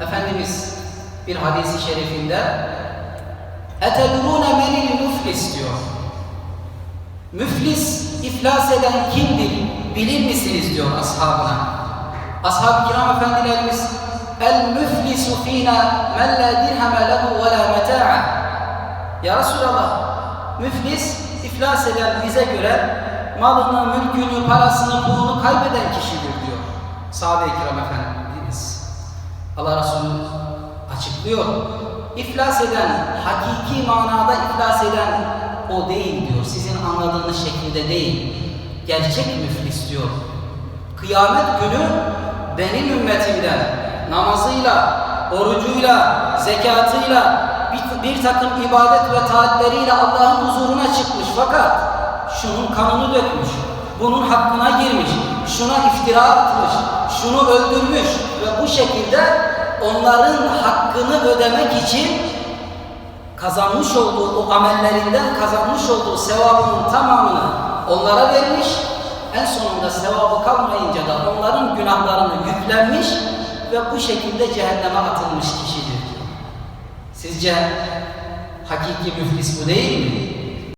Efendimiz bir hadisi şerifinde اَتَدْرُونَ مَنِ الْمُفْلِسِ diyor. Müflis, iflas eden kimdir bilir misiniz diyor ashabına. Ashab-ı kiram efendilerimiz el müflisu fina men la dirheme lehu ve la meta'a Ya Resulallah müflis iflas eden bize göre malını, mülkünü, parasını, pulunu kaybeden kişidir diyor. Sahabe-i kiram efendimiz. Allah Resulü açıklıyor. İflas eden, hakiki manada iflas eden o değil diyor. Sizin anladığınız şekilde değil. Gerçek müflis diyor. Kıyamet günü benim ümmetimden namazıyla, orucuyla, zekatıyla, bir, bir takım ibadet ve taatleriyle Allah'ın huzuruna çıkmış fakat şunun kanını dökmüş, bunun hakkına girmiş, şuna iftira atmış, şunu öldürmüş ve bu şekilde onların hakkını ödemek için kazanmış olduğu o amellerinden kazanmış olduğu sevabının tamamını onlara vermiş. En sonunda sevabı kalmayınca da onların günahlarını yüklenmiş ve bu şekilde cehenneme atılmış kişidir. Sizce hakiki müflis bu değil mi?